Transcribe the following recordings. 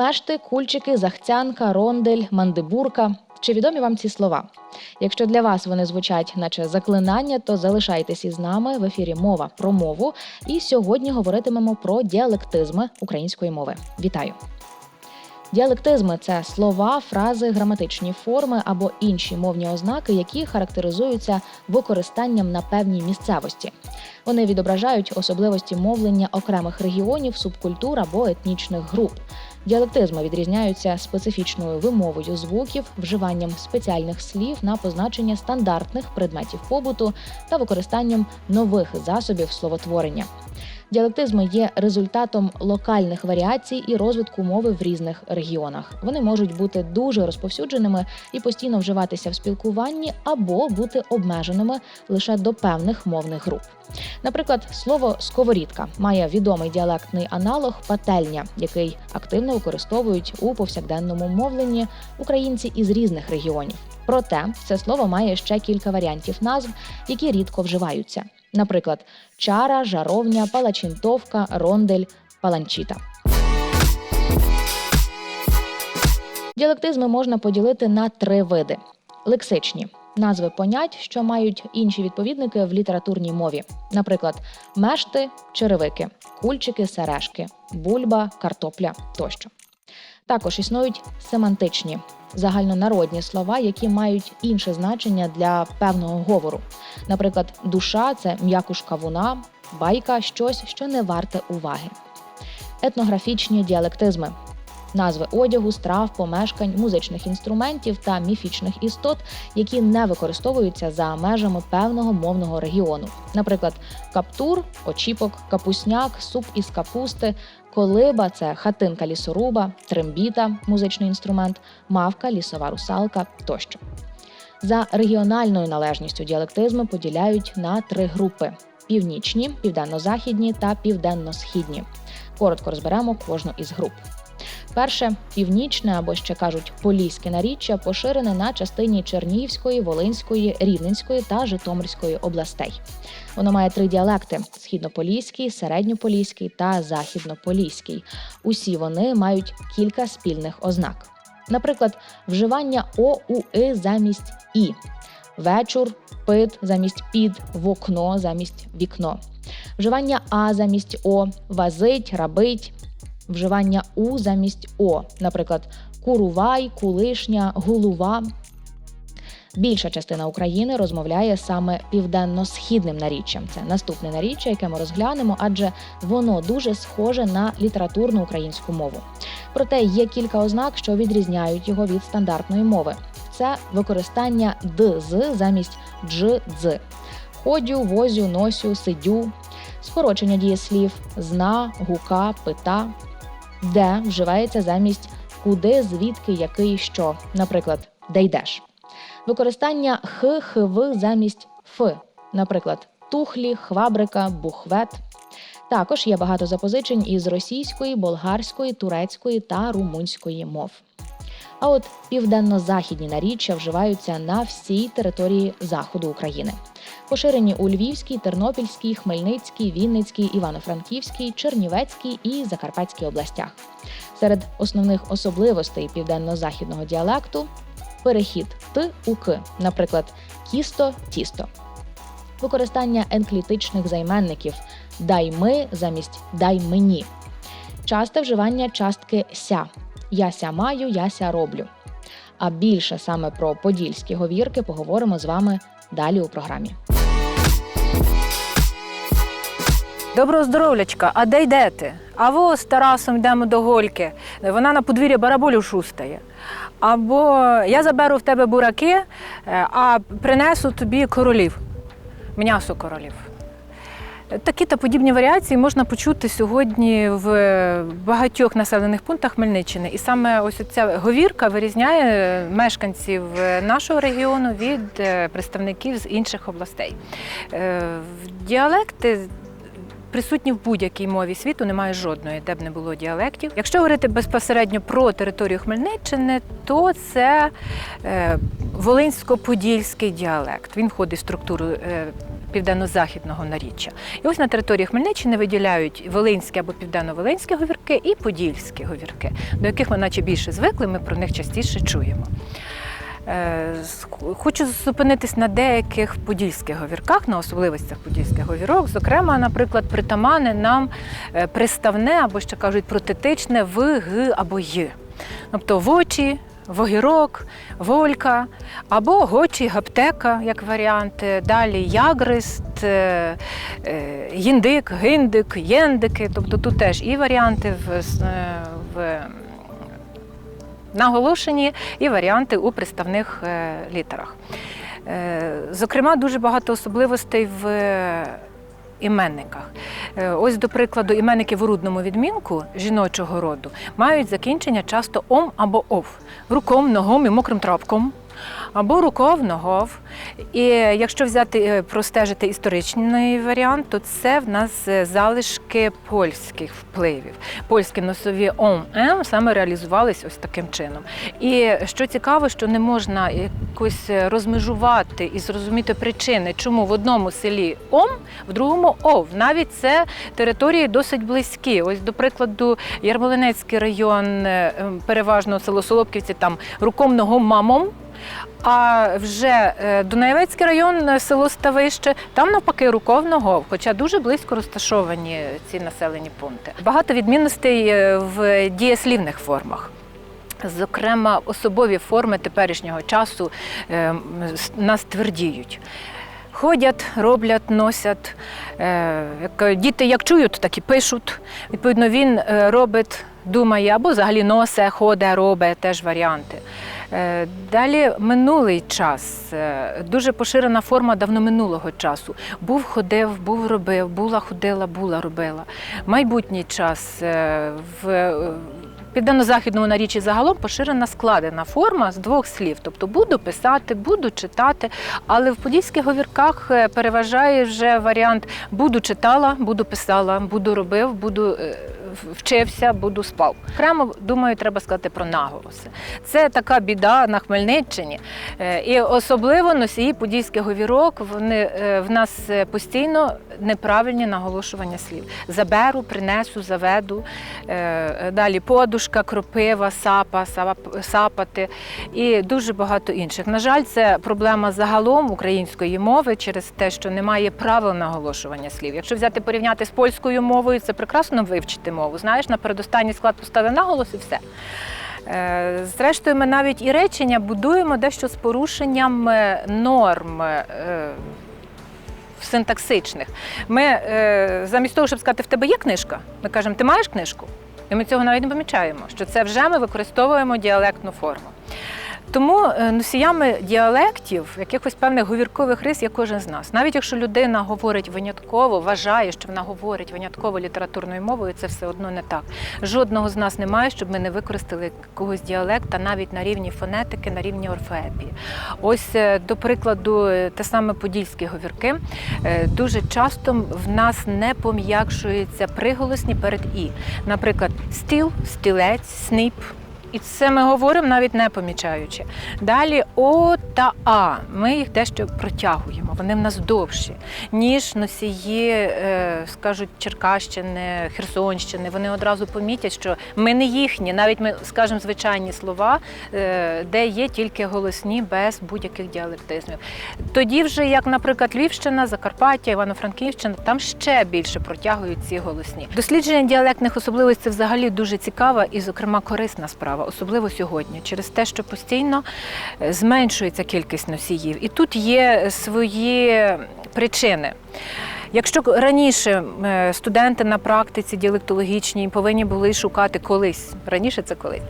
Мешти, кульчики, захцянка, рондель, мандибурка. Чи відомі вам ці слова? Якщо для вас вони звучать, наче заклинання, то залишайтесь із нами в ефірі Мова про мову. І сьогодні говоритимемо про діалектизми української мови. Вітаю! Діалектизми це слова, фрази, граматичні форми або інші мовні ознаки, які характеризуються використанням на певній місцевості. Вони відображають особливості мовлення окремих регіонів, субкультур або етнічних груп. Діалектизми відрізняються специфічною вимовою звуків, вживанням спеціальних слів на позначення стандартних предметів побуту та використанням нових засобів словотворення. Діалектизми є результатом локальних варіацій і розвитку мови в різних регіонах. Вони можуть бути дуже розповсюдженими і постійно вживатися в спілкуванні або бути обмеженими лише до певних мовних груп. Наприклад, слово сковорідка має відомий діалектний аналог пательня, який активно використовують у повсякденному мовленні українці із різних регіонів. Проте це слово має ще кілька варіантів назв, які рідко вживаються. Наприклад, чара, жаровня, палачинтовка, рондель, паланчіта. Діалектизми можна поділити на три види: лексичні назви понять, що мають інші відповідники в літературній мові, наприклад, мешти, черевики, кульчики, сережки, бульба, картопля тощо. Також існують семантичні загальнонародні слова, які мають інше значення для певного говору. Наприклад, душа це м'якушка кавуна, байка щось, що не варте уваги. Етнографічні діалектизми назви одягу, страв, помешкань, музичних інструментів та міфічних істот, які не використовуються за межами певного мовного регіону. Наприклад, каптур, очіпок, капусняк, суп із капусти, колиба це хатинка лісоруба, трембіта музичний інструмент, мавка, лісова русалка тощо. За регіональною належністю діалектизми поділяють на три групи: північні, південно-західні та південно-східні. Коротко розберемо кожну із груп. Перше північне або ще кажуть поліське наріччя поширене на частині Чернігівської, Волинської, Рівненської та Житомирської областей. Воно має три діалекти: східнополіський, середньополіський та західнополіський. Усі вони мають кілька спільних ознак. Наприклад, вживання о у и замість і, вечур, пит замість під, вокно замість вікно, вживання а замість о, вазить, рабить вживання у замість о, наприклад, курувай, кулишня, гулува. Більша частина України розмовляє саме південно-східним наріччям. Це наступне наріччя, яке ми розглянемо, адже воно дуже схоже на літературну українську мову. Проте є кілька ознак, що відрізняють його від стандартної мови. Це використання дз замість дж-дз. Ходю, возю, носю, сидю, скорочення дієслів, зна, гука, пита, де вживається замість куди, звідки, який, що, наприклад, де йдеш. Використання х, хв замість ф, наприклад, тухлі, хвабрика, бухвет. Також є багато запозичень із російської, болгарської, турецької та румунської мов. А от південно-західні наріччя вживаються на всій території заходу України. Поширені у Львівській, Тернопільській, Хмельницькій, Вінницькій, Івано-Франківській, Чернівецькій і Закарпатській областях. Серед основних особливостей південно-західного діалекту перехід т у к, наприклад, кісто тісто, використання енклітичних займенників дай ми замість дай мені, часте вживання частки ся яся маю, яся роблю. А більше саме про подільські говірки поговоримо з вами далі у програмі. Доброго здоровлячка, а де йдете? А во з Тарасом йдемо до Гольки. Вона на подвір'я бараболю шустає. Або я заберу в тебе бураки, е, а принесу тобі королів, м'ясо королів. Такі та подібні варіації можна почути сьогодні в багатьох населених пунктах Хмельниччини. І саме ось ця говірка вирізняє мешканців нашого регіону від е, представників з інших областей. Е, Діалекти присутні в будь-якій мові світу, немає жодної, де б не було діалектів. Якщо говорити безпосередньо про територію Хмельниччини, то це е, Волинсько-Подільський діалект. Він входить в структуру південно-західного наріччя. І ось на території Хмельниччини виділяють волинські або південно-волинські говірки і подільські говірки, до яких ми наче більше звикли, ми про них частіше чуємо. Е, Хочу зупинитись на деяких подільських говірках, на особливостях подільських говірок. Зокрема, наприклад, притаманне нам е, приставне або ще кажуть протетичне в, г або й. Тобто вочі, вогірок, волька або гочі, гаптека, як варіанти. Далі ягрист, е, е, їндик, гиндик, єндики. Тобто тут теж і варіанти в, е, в наголошені, і варіанти у приставних літерах. Зокрема, дуже багато особливостей в іменниках. Е, Ось, до прикладу, іменники в орудному відмінку жіночого роду мають закінчення часто ом або ов, руком, ногом і мокрим трапком. Або руков, ногов. І якщо взяти е, простежити історичний варіант, то це в нас е, залишки польських впливів. Польські носові ом ем саме реалізувались ось таким чином. І що цікаво, що не можна якось розмежувати і зрозуміти причини, чому в одному селі ом, в другому ов. Навіть це території досить близькі. Ось, до прикладу, Ярмолинецький район, е, переважно село Солопківці, там руком ногом мамом. А вже е, Дунаєвецький район, е, село Ставище, там навпаки руков ногов, хоча дуже близько розташовані ці населені пункти. Багато відмінностей е, в дієслівних формах. Зокрема, особові форми теперішнього часу нас твердіють. Ходять, роблять, носять. Діти як чують, так і пишуть. Відповідно, він робить, думає, або взагалі носе, ходить, робить, теж варіанти. Е, Далі минулий час, Е, дуже поширена форма давноминулого часу. Був, ходив, був, робив, була, ходила, була, робила. Майбутній час е, в південно-західному наріччі загалом поширена складена форма з двох слів. Тобто буду писати, буду читати, але в подільських говірках переважає вже варіант буду читала, буду писала, буду робив, буду вчився, буду спав. Окремо, думаю, треба сказати про наголоси. Це така біда на Хмельниччині. Е, І особливо носії подільських говірок, вони е, в нас е, постійно неправильні наголошування слів. Заберу, принесу, заведу. Е, Далі подушка, кропива, сапа, сапати і дуже багато інших. На жаль, це проблема загалом української мови через те, що немає правил наголошування слів. Якщо взяти порівняти з польською мовою, це прекрасно вивчити мову. Знаєш, на передостанній склад поставив наголос і все. Е, Зрештою, ми навіть і речення будуємо дещо з порушенням е, норм. Синтаксичних. Ми е, замість того, щоб сказати, в тебе є книжка, ми кажемо, ти маєш книжку? І ми цього навіть не помічаємо, що це вже ми використовуємо діалектну форму. Тому е, носіями діалектів, якихось певних говіркових рис є кожен з нас. Навіть якщо людина говорить винятково, вважає, що вона говорить винятково літературною мовою, це все одно не так. Жодного з нас немає, щоб ми не використали якогось діалекта навіть на рівні фонетики, на рівні орфоепії. Ось, е, до прикладу, е, те саме подільські говірки. Дуже часто в нас не пом'якшуються приголосні перед і. Наприклад, стіл, стілець, сніп. І це ми говоримо навіть не помічаючи. Далі О та А. Ми їх дещо протягуємо. Вони в нас довші, ніж носії, е, скажуть, Черкащини, Херсонщини. Вони одразу помітять, що ми не їхні, навіть ми скажемо звичайні слова, е, де є тільки голосні без будь-яких діалектизмів. Тоді, вже, як, наприклад, Львівщина, Закарпаття, Івано-Франківщина, там ще більше протягують ці голосні. Дослідження діалектних особливостей взагалі дуже цікава і, зокрема, корисна справа, особливо сьогодні, через те, що постійно е, зменшується кількість носіїв. І тут є свої причини. Якщо раніше е, студенти на практиці діалектологічній повинні були шукати колись, раніше це колись,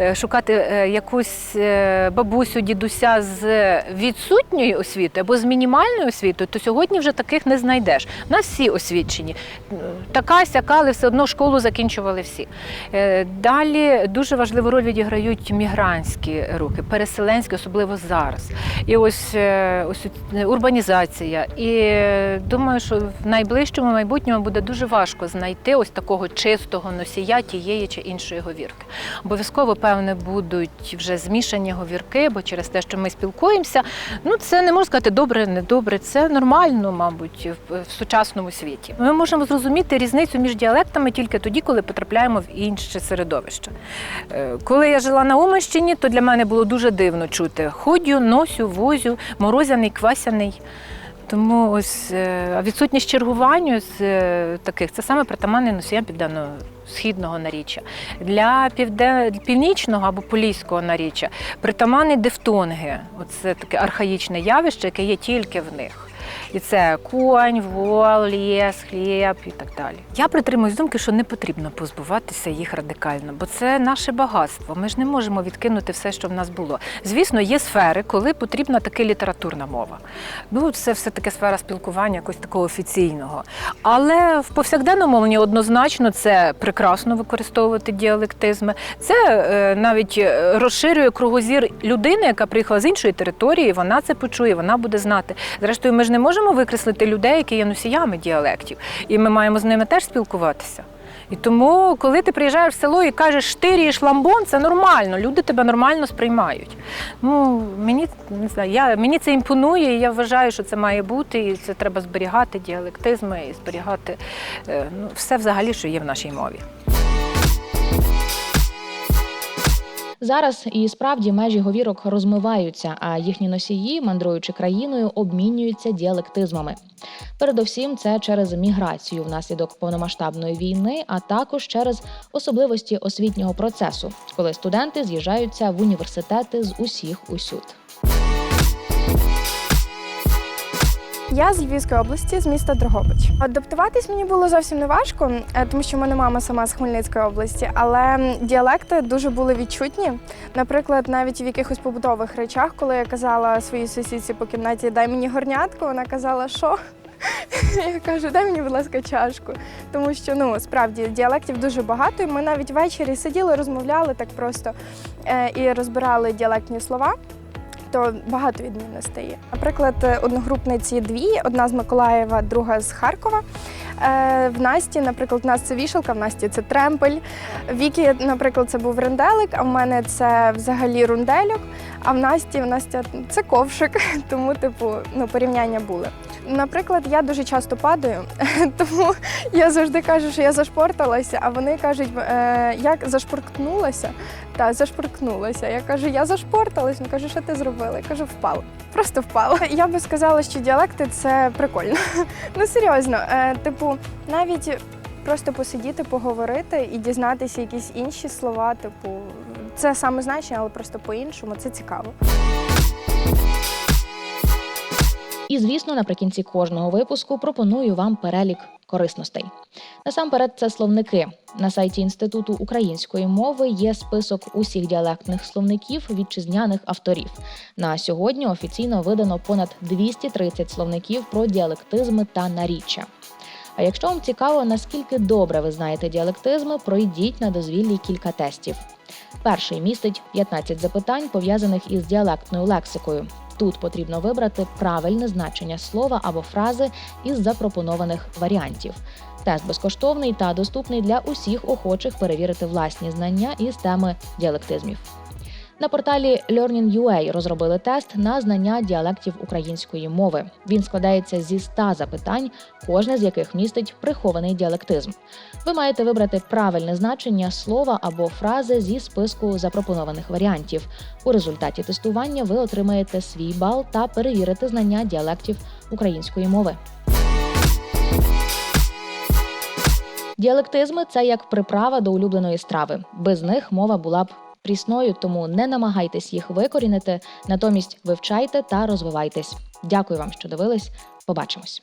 е, шукати е, якусь бабусю, дідуся з відсутньою освітою або з мінімальною освітою, то сьогодні вже таких не знайдеш. Нас всі освічені. Така сяка, але все одно школу закінчували всі. Далі дуже важливу роль відіграють мігрантські рухи, переселенські, особливо зараз. І ось, ось урбанізація. І думаю, що в найближчому майбутньому буде дуже важко знайти ось такого чистого носія тієї чи іншої говірки. Обов'язково, певне, будуть вже змішані говірки, бо через те, що ми спілкуємося, ну це не можна сказати добре, недобре. Це нормально, мабуть, в, сучасному світі. Ми можемо зрозуміти різницю між діалектами тільки тоді, коли потрапляємо в інше середовище. Е, Коли я жила на Уманщині, то для мене було дуже дивно чути ходю, носю, возю, морозяний, квасяний. Тому ось е, відсутність чергування з е, таких це саме притаманний носіям південно-східного наріччя. Для півде... північного або поліського наріччя притаманні дифтонги. Оце таке архаїчне явище, яке є тільки в них. І це конь, вол, ліс, хліб і так далі. Я притримуюсь думки, що не потрібно позбуватися їх радикально, бо це наше багатство. Ми ж не можемо відкинути все, що в нас було. Звісно, є сфери, коли потрібна таки літературна мова. Ну, це все таки сфера спілкування, якось такого офіційного. Але в повсякденному мовленні однозначно це прекрасно використовувати діалектизми. Це е, навіть е, розширює кругозір людини, яка приїхала з іншої території. Вона це почує, вона буде знати. Зрештою, ми ж не можемо викреслити людей, які є носіями діалектів, і ми маємо з ними теж спілкуватися. І тому, коли ти приїжджаєш в село і кажеш штирієш ламбон, це нормально, люди тебе нормально сприймають. Ну, мені не знаю, я, мені це імпонує, і я вважаю, що це має бути, і це треба зберігати діалектизми і зберігати е, ну, все взагалі, що є в нашій мові. Зараз і справді межі говірок розмиваються, а їхні носії, мандруючи країною, обмінюються діалектизмами. Передовсім це через міграцію внаслідок повномасштабної війни, а також через особливості освітнього процесу, коли студенти з'їжджаються в університети з усіх усюд. Я з Львівської області, з міста Дрогобич. Адаптуватись мені було зовсім не важко, е, тому що в мене мама сама з Хмельницької області, але діалекти дуже були відчутні. Наприклад, навіть в якихось побутових речах, коли я казала своїй сусідці по кімнаті Дай мені горнятку, вона казала, що. Я кажу, дай мені, будь ласка, чашку. Тому що ну справді діалектів дуже багато, і ми навіть ввечері сиділи, розмовляли так просто е, і розбирали діалектні слова то багато відмінностей є. Наприклад, е, одногрупниці дві: одна з Миколаєва, друга з Харкова. Е, В Насті, наприклад, в нас це вішалка, в Насті це тремпель. В Вікі, наприклад, це був ренделик, а в мене це взагалі рундельок. А в Насті в Насті це ковшик, тому, типу, ну, порівняння були. Наприклад, я дуже часто падаю, тому я завжди кажу, що я зашпорталася, а вони кажуть, е, як зашпоркнулася. Та зашпоркнулася. Я кажу, я зашпорталась. Він каже, що ти зробила? Я кажу, впала. Просто впала. Я би сказала, що діалекти це прикольно. Ну серйозно, е, типу, навіть просто посидіти, поговорити і дізнатися якісь інші слова, типу, це саме значення, але просто по-іншому. Це цікаво. І звісно, наприкінці кожного випуску пропоную вам перелік корисностей. Насамперед, це словники. На сайті Інституту української мови є список усіх діалектних словників вітчизняних авторів. На сьогодні офіційно видано понад 230 словників про діалектизми та наріччя. А якщо вам цікаво, наскільки добре ви знаєте діалектизми, пройдіть на дозвіллі кілька тестів. Перший містить 15 запитань, пов'язаних із діалектною лексикою. Тут потрібно вибрати правильне значення слова або фрази із запропонованих варіантів. Тест безкоштовний та доступний для усіх охочих перевірити власні знання із теми діалектизмів. На порталі Learning.ua розробили тест на знання діалектів української мови. Він складається зі 100 запитань, кожне з яких містить прихований діалектизм. Ви маєте вибрати правильне значення слова або фрази зі списку запропонованих варіантів. У результаті тестування ви отримаєте свій бал та перевірите знання діалектів української мови. Діалектизми це як приправа до улюбленої страви. Без них мова була б прісною, тому не намагайтесь їх викорінити, натомість вивчайте та розвивайтесь. Дякую вам, що дивились. Побачимось.